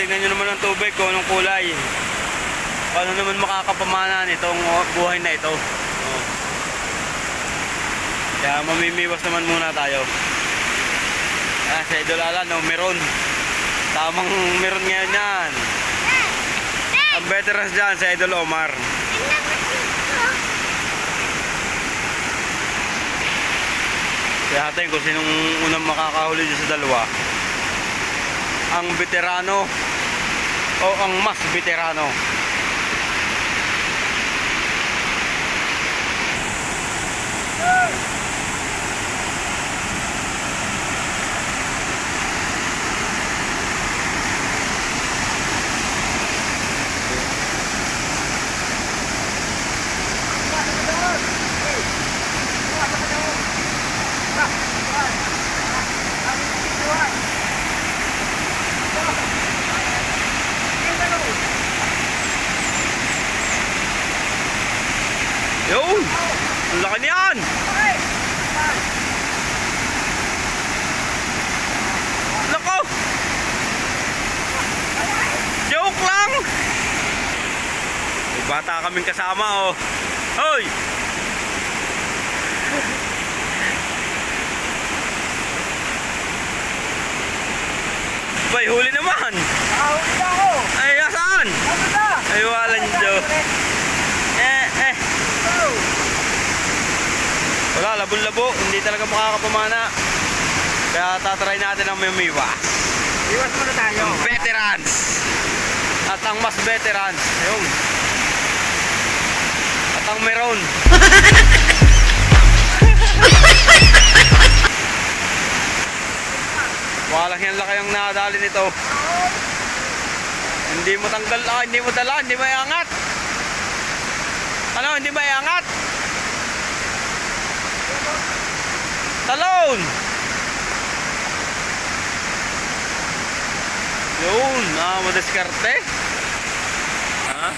Kasi tignan nyo naman ang tubig kung anong kulay. Paano naman makakapamana nitong buhay na ito. Oh. Kaya mamimiwas naman muna tayo. Ah, sa Idol Alan, no, meron. Tamang meron ngayon yan. Ang veterans dyan sa Idol Omar. Kaya natin kung sinong unang makakahuli dyan sa dalawa. Ang veterano o ang mas veterano. Yun! Ang laki niyan! Nako! Joke lang! May bata kaming kasama oh. Hoy! Bay, huli naman! Nakahuli na ako! Ay, saan? Ano na? Ay, walang Diyos. Eh, eh. Wala, labon-labo. Hindi talaga makakapamana. Kaya tatry natin ang mimiwa. Iwas muna tayo. Ang veterans. At ang mas veterans. Ayun. At ang meron. Walang yan laki ang nadali nito. Hindi mo tanggal, ah, hindi mo dala, hindi mo iangat. Ano, hindi mo iangat? Talon! Yun, ah, madiskarte. Ha?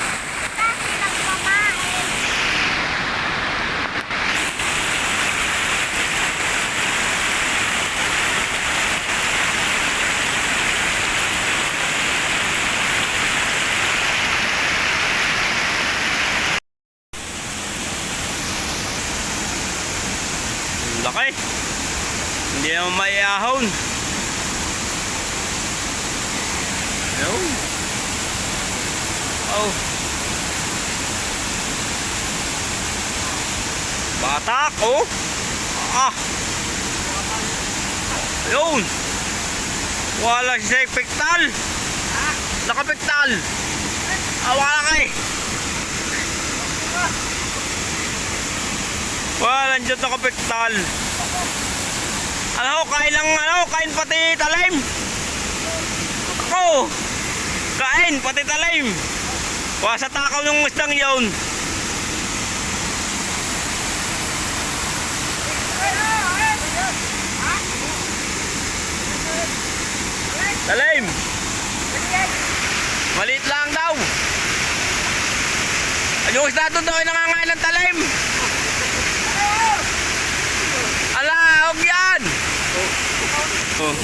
Laki. Hindi naman maiahon. Yun. Oh. Batak, oh. Ah. Yun. Wala siya pektal. Nakapektal. Ah, wala kay. Wala dyan nakapektal. Ano, kain lang, ano, kain pati talim. Ako. Kain, pati talim. Wa takaw ng isdang yun. Talim. Maliit lang daw. Yung isda doon daw ay nangangain ng talim. Ala, huwag yan. Oh.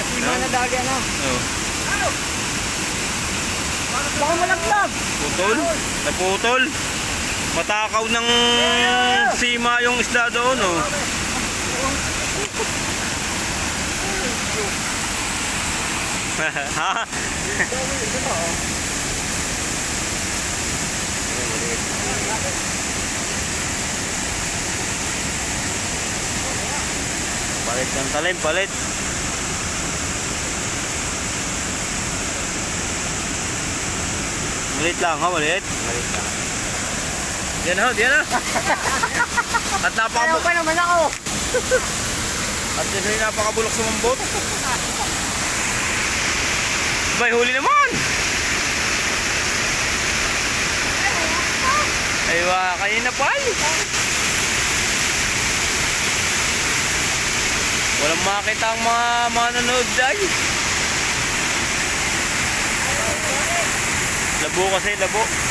Kasi mga nadagyan na. Oh. Baka malaglag. Putol? Naputol? Matakaw ng sima yung isda doon, oh. ha? Palit ng talim, palit. Malit lang ha, malit. Malit lang. Yan ha, yan ha. At Ayaw napakabulok. pa naman ako. At yan ay napakabulok sa mambot. May huli naman. Ay wa, kanina pa ay. Walang makita ang mga nanonood dahil. Labo kasi, labo. Yun,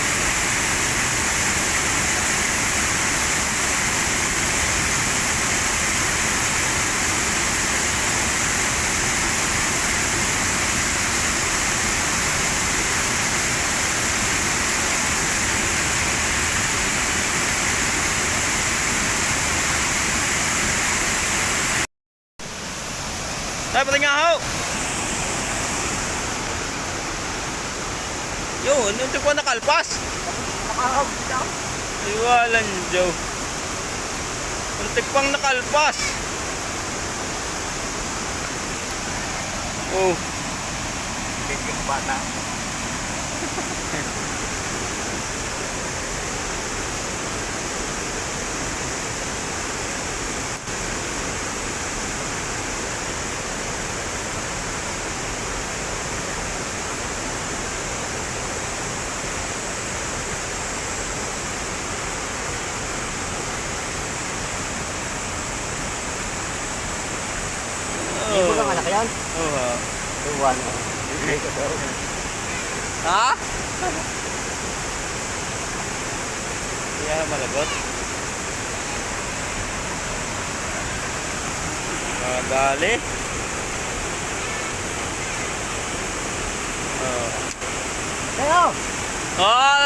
ko nakalpas. Iwalan, Joe. Muntik pang nakalpas. Oh, Bigyan bata. Hindi ko lang anak yan. Oh, ha. Tuwan. Ha? Kaya malagot. Madali. Oh. Tayo! Oh,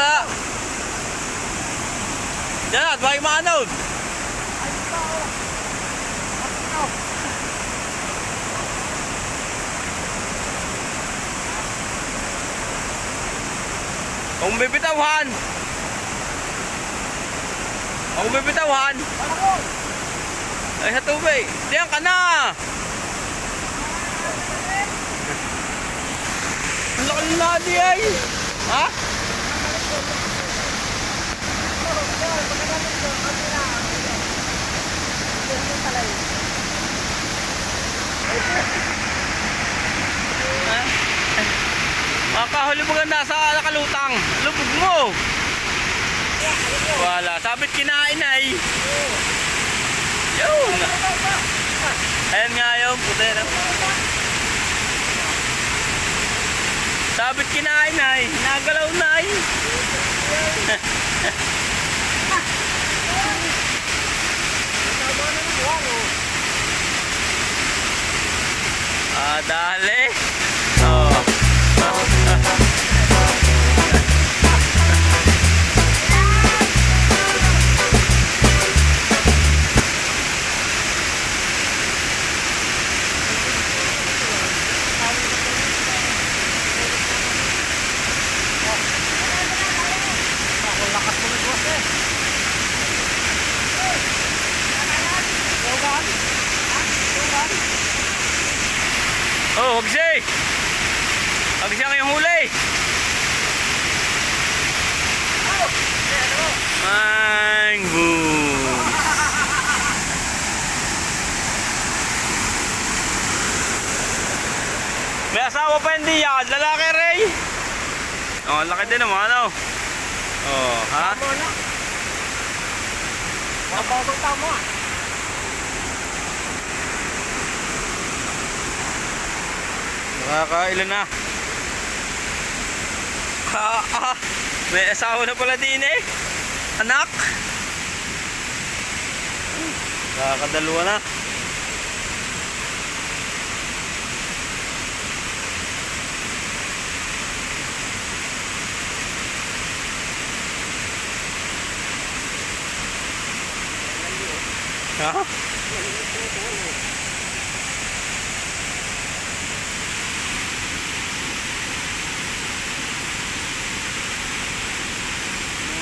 at bakit maanod? Kung bibitawan. Kung bibitawan. Ay sa tubig. Diyan ka na. Ang laki ng nadi ay. Ha? Ha? Makahuli mo ganda sa nakalutang. Lubog mo. Wala. Sabit kinain ay. Yun. Ayan nga yun. Puti na. Sabit kinain ay. Nagalaw na ay. Ah, dali. Ang iyong huli! Mango! May asawa pa hindi yan, lalaki Ray! Oh, laki din naman ano? Oh, ha? Mababang tama. Nakakailan na. Ah, may asawa na pala din eh. Anak. Nakakadalawa na. Ha?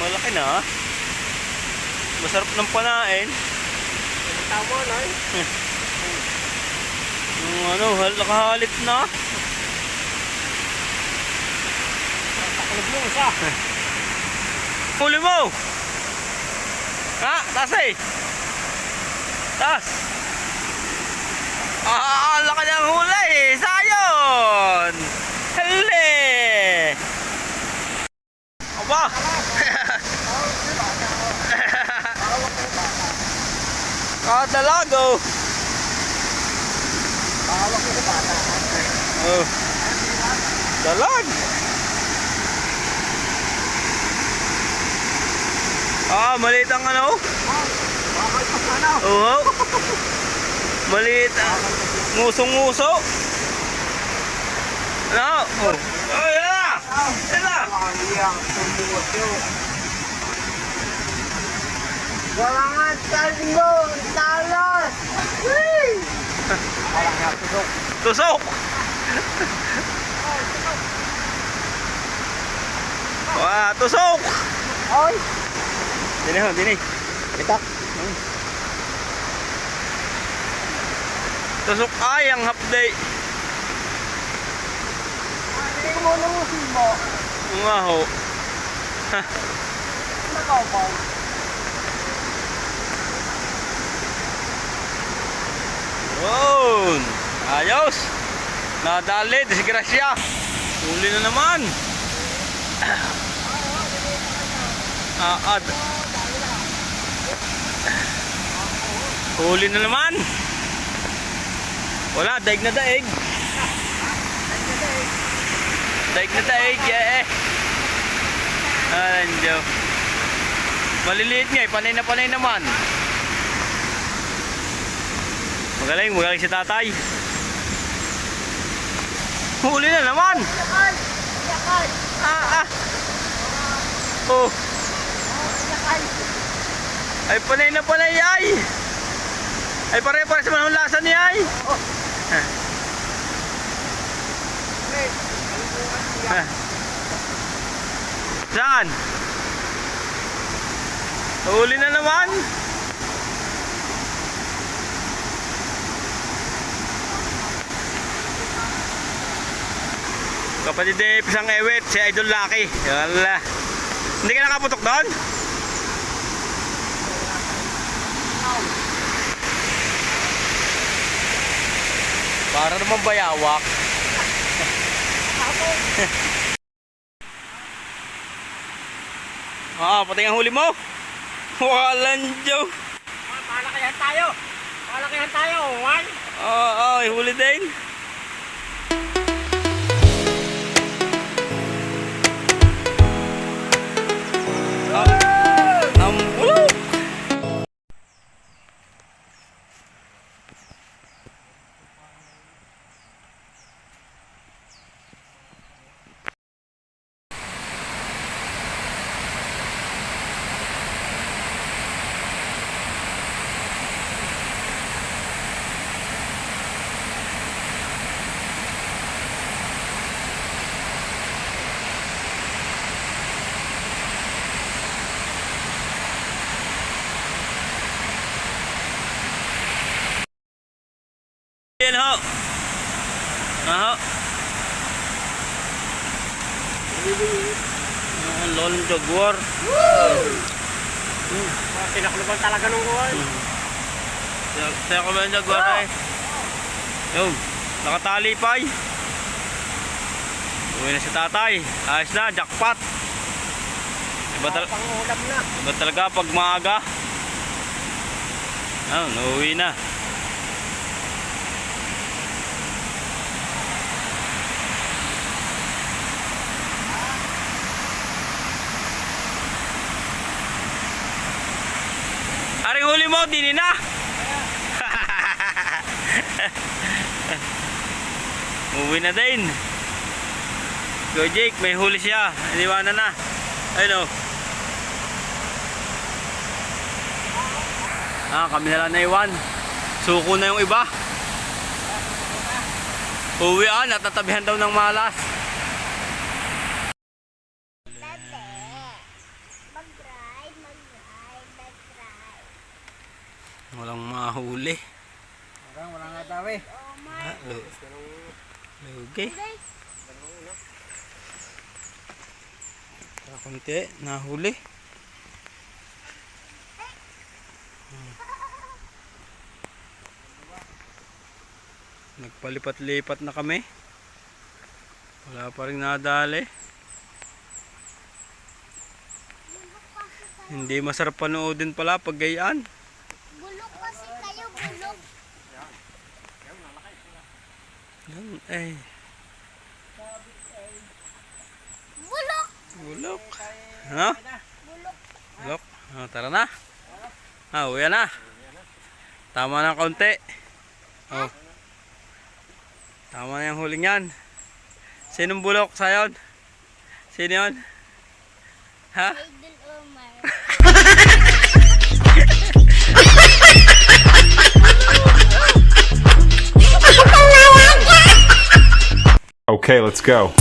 Malaki na. ah. Masarap ng panain. Tama na eh. Yung ano, hal nakahalit na. Mo isa. Huli mo! Ha? Taas eh! Taas! Ah, ang laki ng huli! Sayon! Hali! Aba! Kadalago! Pahawak mo sa bata. Oh. Dalag! Ah, maliit ang ano? Bakal pa sana. Oo. Maliit ngusong-nguso. Ano? Oh. Oh, yan na! Yan Sayang, tumuot yun. Wala nga talas! Whee! Parang natusok. Tusok! tusok! Oy! Dini ho, dini. Itak. Tusok ay ang half day. Hindi ko muna mo mo. Nga ho. Nakaw Yun! Ayos! Nadali, disgrasya. Huli na naman. Aad. Huli na naman. Wala, daig na daig. Daig na daig, eh. Andiyo. Maliliit nga eh, panay na panay naman. Magaling, magaling si tatay. Huli na naman. Yakal! Yakal! Ah, ah. Oh, Yakal! ay panay na panay ay. Ay pare-pare sa mga lasa niya ay. Oh! Ah. Saan? Huli na naman. Kapatid ni Pisang Ewet, si Idol Lucky. Yala. Hindi ka nakaputok doon? Para naman bayawak. Ah, pati ang huli mo. Walang Joe. Palakayan tayo! Palakayan tayo! One! Oo, oh, oh, huli din. Yan ho. Aho. Ang lon jaguar. Pinakuluban talaga nung kuwan. Saya ko ba yung jaguar eh? Yun. Nakatali pa eh. Uwi na si tatay. Ayos na, jackpot. Iba, tal iba talaga pag maaga. Ah, nauwi na. Aring huli mo, dini na. Uwi na din. Go Jake, may huli siya. Iniwanan na. Ayun o. Ah, kami na lang naiwan. Suko na yung iba. Uwi ah, natatabihan daw ng malas. Walang mahuli. Parang wala nga daw eh. My Ah, Lugi. guys. Kakunti, nahuli. Hmm. Nagpalipat-lipat na kami. Wala pa rin nadali. Hindi masarap panoodin pala pag gayaan. Bulok kasi kayo, bulok. Yan, eh. Bulok! Bulok. Ano? Bulok. Bulok. Ah, tara na. Ah, uwi na. Tama na kaunti. Oh. Tama na yung huling yan. Sinong bulok sayon? Sino yun? Ha? Okay, let's go.